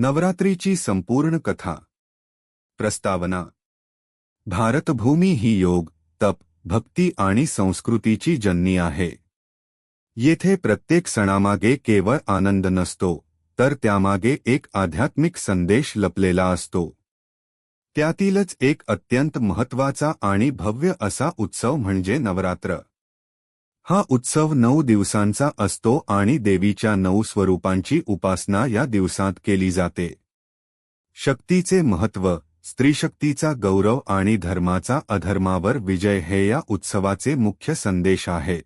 नवरात्रीची संपूर्ण कथा. प्रस्तावना. भारतभूमी ही योग तप भक्ती आणि संस्कृतीची जननी आहे. येथे प्रत्येक सणामागे केवळ आनंद नसतो तर त्यामागे एक आध्यात्मिक संदेश लपलेला असतो. त्यातीलच एक अत्यंत महत्त्वाचा आणि भव्य असा उत्सव म्हणजे नवरात्र. हा उत्सव नऊ दिवसांचा असतो आणि देवीच्या नऊ स्वरूपांची उपासना या दिवसांत केली जाते. शक्तीचे महत्त्व स्त्रीशक्तीचा गौरव आणि धर्माचा अधर्मावर विजय हे या उत्सवाचे मुख्य संदेश आहेत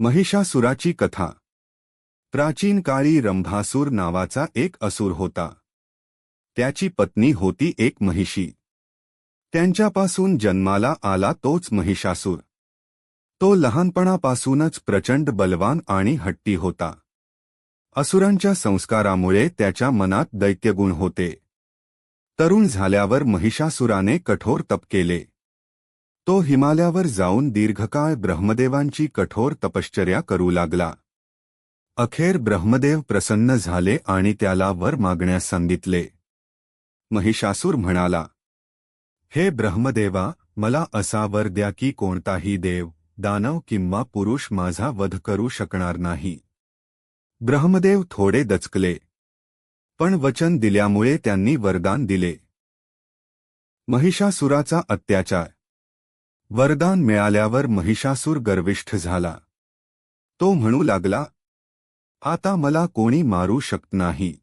महिषासुराची कथा. प्राचीन काळी रंभासूर नावाचा एक असुर होता. त्याची पत्नी होती एक महिषी. त्यांच्यापासून जन्माला आला तोच महिषासूर. तो लहानपणापासूनच प्रचंड बलवान आणि हट्टी होता. असुरांच्या संस्कारामुळे त्याच्या मनात दैत्यगुण होते. तरुण झाल्यावर महिषासुराने कठोर तप केले. तो हिमालयावर जाऊन दीर्घकाळ ब्रह्मदेवांची कठोर तपश्चर्या करू लागला. अखेर ब्रह्मदेव प्रसन्न झाले आणि त्याला वर मागण्यास सांगितले. महिषासूर म्हणाला हे ब्रह्मदेवा मला असा वर द्या की कोणताही देव दानव किंवा पुरुष माझा वध करू शकणार नाही. ब्रह्मदेव थोडे दचकले. पण वचन दिल्यामुळे त्यांनी वरदान दिले. महिषासुराचा अत्याचार. वरदान मिळाल्यावर महिषासूर गर्विष्ठ झाला. तो म्हणू लागला आता मला कोणी मारू शकत नाही.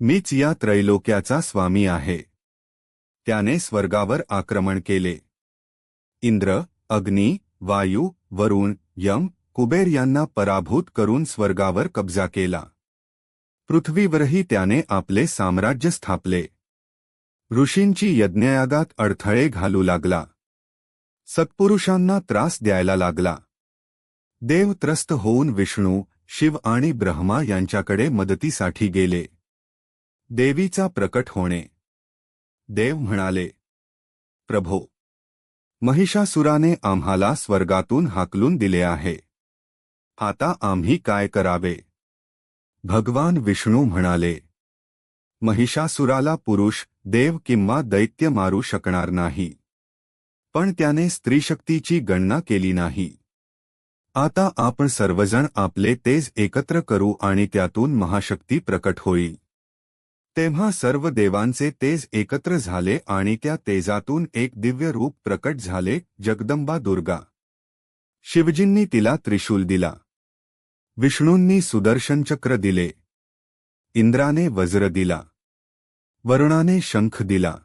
मीच या त्रैलोक्याचा स्वामी आहे. त्याने स्वर्गावर आक्रमण केले. इंद्र अग्नी वायू वरुण यम कुबेर यांना पराभूत करून स्वर्गावर कब्जा केला. पृथ्वीवरही त्याने आपले साम्राज्य स्थापले. ऋषींची यज्ञयागात अडथळे घालू लागला. सत्पुरुषांना त्रास द्यायला लागला. देव त्रस्त होऊन विष्णू शिव आणि ब्रह्मा यांच्याकडे मदतीसाठी गेले. देवीचा प्रकट होणे. देव म्हणाले प्रभो महिषासुराने आम्हाला स्वर्गातून हाकलून दिले आहे. आता आम्ही काय करावे? भगवान विष्णू म्हणाले महिषासुराला पुरुष देव किंवा दैत्य मारू शकणार नाही. पण त्याने स्त्रीशक्तीची गणना केली नाही. आता आपण सर्वजण आपले तेज एकत्र करू आणि त्यातून महाशक्ती प्रकट होईल. तेव्हा सर्व देवांचे तेज एकत्र झाले आणि त्या तेजातून एक दिव्य रूप प्रकट झाले, जगदंबा दुर्गा. शिवजींनी तिला त्रिशूल दिला. विष्णूंनी सुदर्शनचक्र दिले. इंद्राने वज्र दिला. वरुणाने शंख दिला.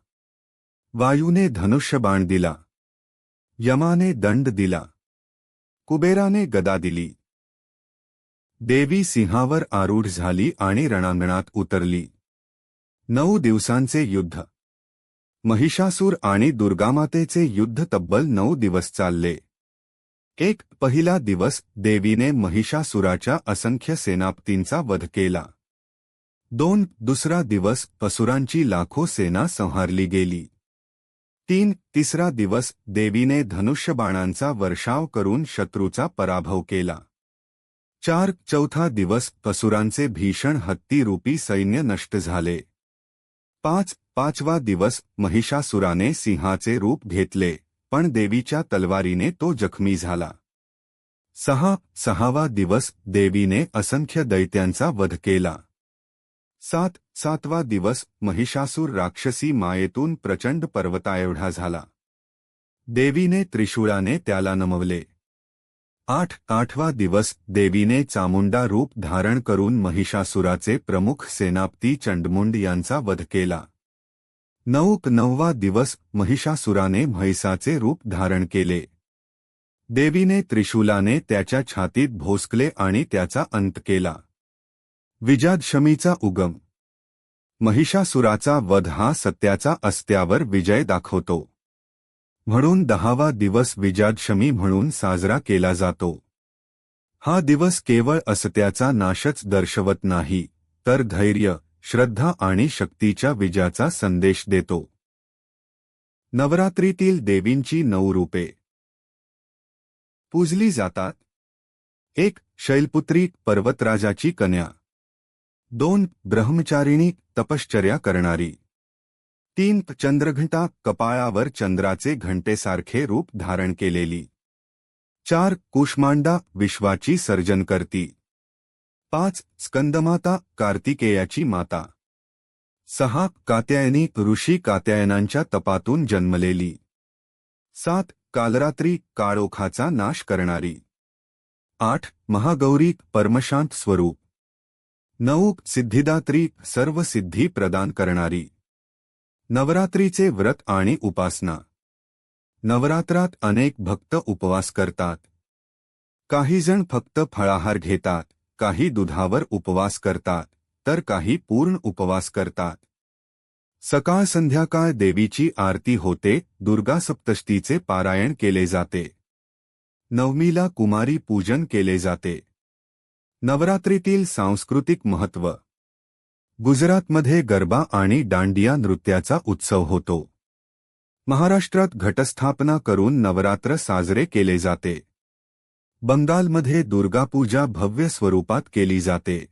वायूने धनुष्यबाण दिला. यमाने दंड दिला. कुबेराने गदा दिली. देवी सिंहावर आरूढ झाली आणि रणांगणात उतरली. नऊ दिवसांचे युद्ध. महिषासूर आणि दुर्गामातेचे युद्ध तब्बल नऊ दिवस चालले. एक पहिला दिवस देवीने महिषासुराच्या असंख्य सेनापतींचा वध केला. दोन दुसरा दिवस असुरांची लाखो सेना संहारली गेली. तीन तिसरा दिवस देवीने धनुष्यबाणांचा वर्षाव करून शत्रूचा पराभव केला. चार चौथा दिवस असुरांचे भीषण हत्तीरूपी सैन्य नष्ट झाले. पाच पाचवा दिवस महिषासुराने सिंहाचे रूप घेतले पण देवीच्या तलवारीने तो जखमी झाला. सहा सहावा दिवस देवीने असंख्य दैत्यांचा वध केला. सात सातवा दिवस महिषासूर राक्षसी मायेतून प्रचंड पर्वताएवढा झाला. देवीने त्रिशूळाने त्याला नमवले. आठ आठवा दिवस देवीने चामुंडा रूप धारण करून महिषासुराचे प्रमुख सेनापती चंडमुंड यांचा वध केला. नऊक नववा दिवस महिषासुराने म्हैसाचे रूप धारण केले. देवीने त्रिशूलाने त्याच्या छातीत भोसकले आणि त्याचा अंत केला. विजादशमीचा उगम. महिषासुराचा वध हा सत्याचा अस्त्यावर विजय दाखवतो. म्हणून दहावा दिवस विजयादशमी म्हणून साजरा केला जातो. हा दिवस केवळ असत्याचा नाशच दर्शवत नाही तर धैर्य श्रद्धा आणि शक्तीच्या विजयाचा संदेश देतो. नवरात्रीतील देवींची नऊ रूपे. पूजली जातात. एक शैलपुत्री पर्वतराजाची कन्या. दोन ब्रह्मचारिणी तपश्चर्या करणारी. तीन चंद्रघंटा कपाळावर चंद्राचे घंटेसारखे रूप धारण केलेली. चार कुष्मांडा विश्वाची सर्जन करती. पाच स्कंदमाता कार्तिकेयाची माता. सहा कात्यायनी ऋषी कात्यायनांच्या तपातून जन्मलेली. सात कालरात्री काळोखाचा नाश करणारी. आठ महागौरी परमशांत स्वरूप. नऊ सिद्धिदात्री सर्व सिद्धी प्रदान करणारी. नवरात्रीचे व्रत आणि उपासना. नवरात्रात अनेक भक्त उपवास करतात. काही जण फक्त फळाहार घेतात काही दुधावर उपवास करतात तर काही पूर्ण उपवास करतात. सकाळ संध्याकाळ देवीची आरती होते दुर्गा सप्तष्टीचे पारायण केले जाते. नवमीला कुमारी पूजन केले जाते. नवरात्रीतील सांस्कृतिक महत्त्व गुजरातमध्ये गरबा आणि दांडिया नृत्याचा उत्सव होतो. महाराष्ट्रात घटस्थापना करून नवरात्र साजरे केले जाते. बंगालमध्ये दुर्गापूजा भव्य स्वरूपात केली जाते.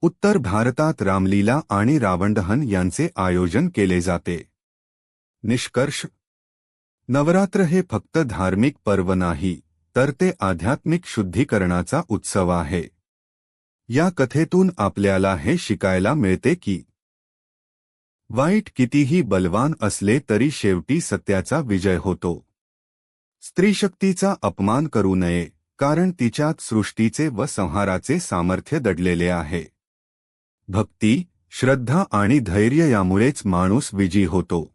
उत्तर भारतात रामलीला आणि रावणदहन यांचे आयोजन केले जाते. निष्कर्ष नवरात्र हे फक्त धार्मिक पर्व नाही तर ते आध्यात्मिक शुद्धीकरणाचा उत्सव आहे. या कथेतून आपल्याला हे शिकायला मिळते की वाईट कितीही बलवान असले तरी शेवटी सत्याचा विजय होतो. स्त्रीशक्तीचा अपमान करू नये कारण तिच्यात सृष्टीचे व संहाराचे सामर्थ्य दडलेले आहे. भक्ती श्रद्धा आणि धैर्य यामुळेच माणूस विजयी होतो.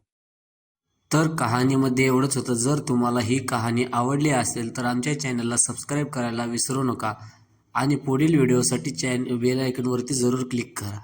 तर कहाणीमध्ये एवढंच होतं. जर तुम्हाला ही कहाणी आवडली असेल तर आमच्या चॅनलला सबस्क्राईब करायला विसरू नका. आणि पुढील व्हिडिओसाठी चॅन बेल आयकनवरती जरूर क्लिक करा.